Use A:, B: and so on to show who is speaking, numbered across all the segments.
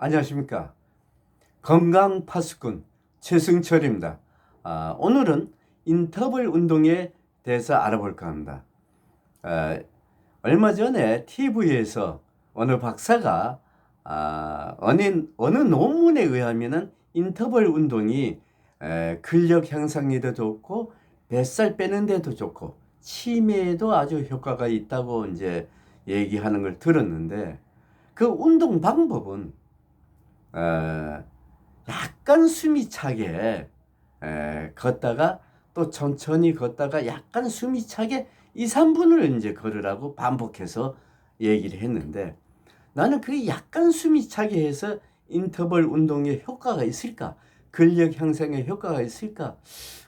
A: 안녕하십니까. 건강 파수꾼 최승철입니다. 아, 오늘은 인터벌 운동에 대해서 알아볼까 합니다. 아, 얼마 전에 TV에서 어느 박사가 아, 어느, 어느 논문에 의하면은 인터벌 운동이 에, 근력 향상에도 좋고 뱃살 빼는 데도 좋고 치매에도 아주 효과가 있다고 이제 얘기하는 걸 들었는데 그 운동 방법은 어, 약간 숨이 차게 에, 걷다가 또 천천히 걷다가 약간 숨이 차게 2, 3분을 이제 걸으라고 반복해서 얘기를 했는데 나는 그 약간 숨이 차게 해서 인터벌 운동에 효과가 있을까? 근력 향상에 효과가 있을까?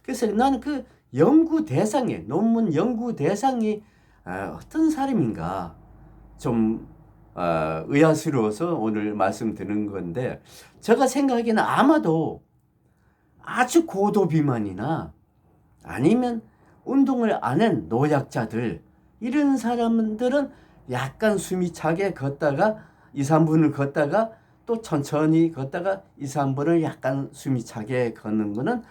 A: 그래서 나는 그 연구 대상에 논문 연구 대상이 아, 어떤 사람인가 좀 어, 의아스러워서 오늘 말씀드리는 건데 제가 생각하기에는 아마도 아주 고도 비만이나 아니면 운동을 안 한 노약자들 이런 사람들은 약간 숨이 차게 걷다가 2, 3분을 걷다가 또 천천히 걷다가 2, 3분을 약간 숨이 차게 걷는 거는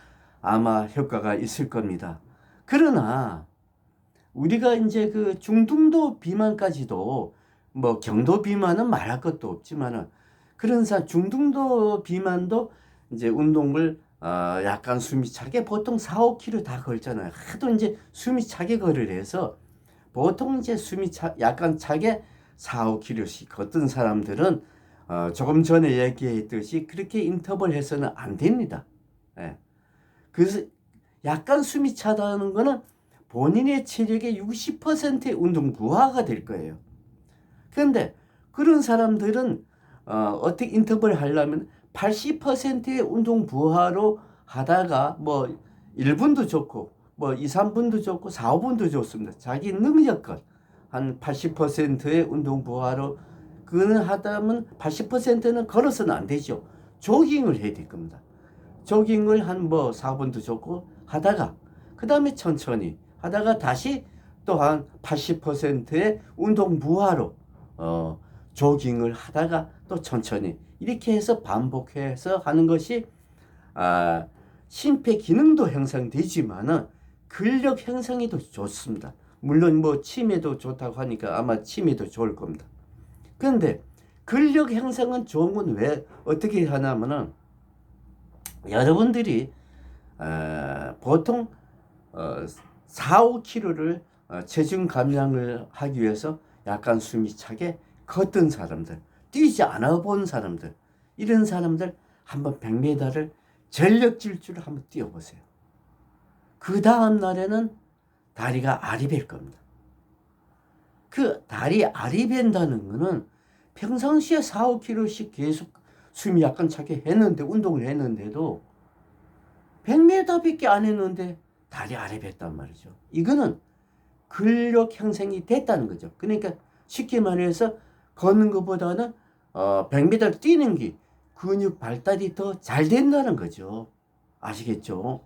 A: 아마 효과가 있을 겁니다. 그러나 우리가 이제 그 중등도 비만까지도 뭐 경도 비만은 말할 것도 없지만은 그런 사 중등도 비만도 이제 운동을 어 약간 숨이 차게 보통 4, 5km 다 걸잖아요. 하도 이제 숨이 차게 걸을 해서 보통 이제 숨이 차 약간 차게 4, 5km씩 걷던 사람들은 어 조금 전에 얘기했듯이 그렇게 인터벌 해서는 안 됩니다. 예. 그래서 약간 숨이 차다는 거는 본인의 체력의 60%의 운동 부하가 될 거예요. 그런데 그런 사람들은 어, 어떻게 인터벌 하려면 80%의 운동 부하로 하다가 뭐 1분도 좋고 뭐 2, 3분도 좋고 4, 5분도 좋습니다. 자기 능력껏 한 80%의 운동 부하로 그는 하다면 80%는 걸어서는 안 되죠. 조깅을 해야 될 겁니다. 조깅을 한 뭐 4분도 좋고 하다가 그 다음에 천천히 하다가 다시 또 한 80%의 운동 부하로 어, 조깅을 하다가 또 천천히 이렇게 해서 반복해서 하는 것이 아, 심폐 기능도 향상되지만은 근력 향상에도 좋습니다. 물론 뭐 치매도 좋다고 하니까 아마 치매도 좋을 겁니다. 그런데 근력 향상은 좋은 건 왜 어떻게 하냐면은 여러분들이 어, 보통 어, 4, 5kg를 어, 체중 감량을 하기 위해서 약간 숨이 차게 걷던 사람들, 뛰지 않아 본 사람들, 이런 사람들 한번 100m를 전력 질주를 한번 뛰어보세요. 그 다음 날에는 다리가 아리벨 겁니다. 그 다리 아리벤다는 거는 평상시에 4, 5kg씩 계속 숨이 약간 차게 했는데, 운동을 했는데도 100m밖에 안 했는데 다리 아리뱉단 말이죠. 이거는 근력 향상이 됐다는 거죠. 그러니까 쉽게 말해서 걷는 것보다는 어, 100m 뛰는 게 근육 발달이 더 잘 된다는 거죠. 아시겠죠?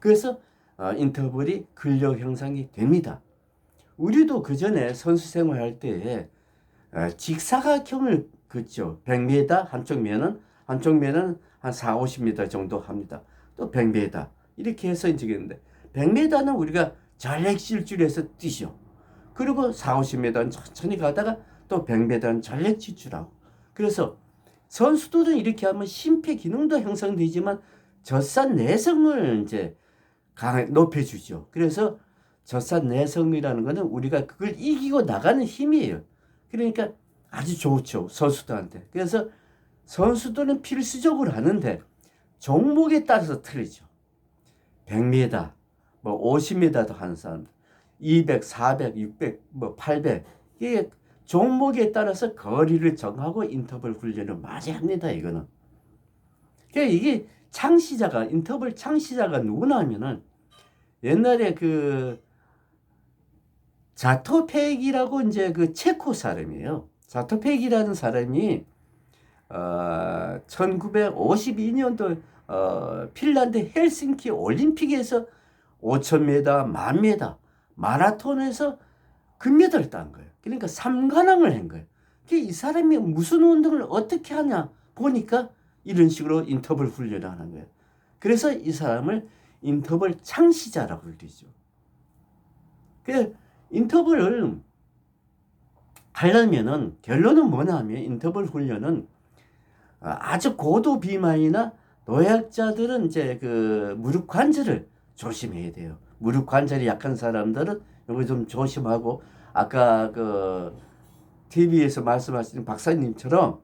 A: 그래서 어, 인터벌이 근력 향상이 됩니다. 우리도 그 전에 선수 생활할 때 어, 직사각형을 긋죠. 100m 한쪽 면은 한쪽 면은 한 4, 50m 정도 합니다. 또 100m 이렇게 해서 이기는데 100m는 우리가 전력 질주해서 뛰죠. 그리고 4, 50m는 천천히 가다가 또 100m는 전력 질주라고. 그래서 선수들은 이렇게 하면 심폐 기능도 형성되지만 젖산 내성을 이제 강 높여주죠. 그래서 젖산 내성이라는 거는 우리가 그걸 이기고 나가는 힘이에요. 그러니까 아주 좋죠. 선수들한테. 그래서 선수들은 필수적으로 하는데 종목에 따라서 틀리죠. 100m, 뭐 50m도 하는 사람, 200, 400, 600, 뭐 800. 이게 종목에 따라서 거리를 정하고 인터벌 훈련을 많이 합니다. 이거는. 그러니까 이게 창시자가 인터벌 창시자가 누구나 하면은 옛날에 그 자토팩이라고 이제 그 체코 사람이에요. 자토팩이라는 사람이 어, 1952년도 어, 핀란드 헬싱키 올림픽에서 5,000m, 10,000m 마라톤에서 금메달을 딴 거예요. 그러니까 삼관왕을 한 거예요. 이 사람이 무슨 운동을 어떻게 하냐 보니까 이런 식으로 인터벌 훈련을 하는 거예요. 그래서 이 사람을 인터벌 창시자라고 불리죠. 그 인터벌을 하려면은 결론은 뭐냐면 인터벌 훈련은 아주 고도 비만이나 노약자들은 이제 그 무릎 관절을 조심해야 돼요. 무릎 관절이 약한 사람들은 이거 좀 조심하고 아까 그 TV에서 말씀하신 박사님처럼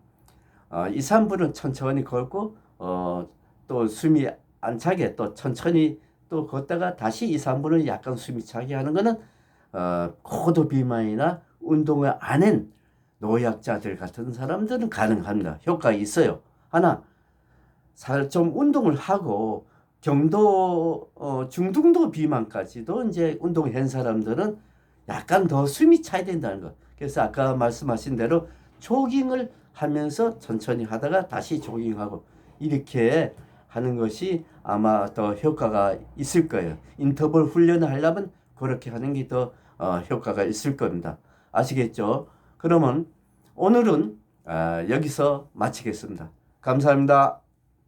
A: 어, 2, 3분은 천천히 걷고 어, 또 숨이 안 차게 또 천천히 또 걷다가 다시 2, 3분은 약간 숨이 차게 하는 거는 어, 고도 비만이나 운동을 안 한 노약자들 같은 사람들은 가능합니다. 효과가 있어요. 하나, 살 좀 운동을 하고 경도 어, 중등도 비만까지도 이제 운동을 한 사람들은 약간 더 숨이 차야 된다는 거. 그래서 아까 말씀하신 대로 조깅을 하면서 천천히 하다가 다시 조깅하고 이렇게 하는 것이 아마 더 효과가 있을 거예요. 인터벌 훈련을 하려면 그렇게 하는 게더 어, 효과가 있을 겁니다. 아시겠죠? 그러면 오늘은 아, 여기서 마치겠습니다. 감사합니다.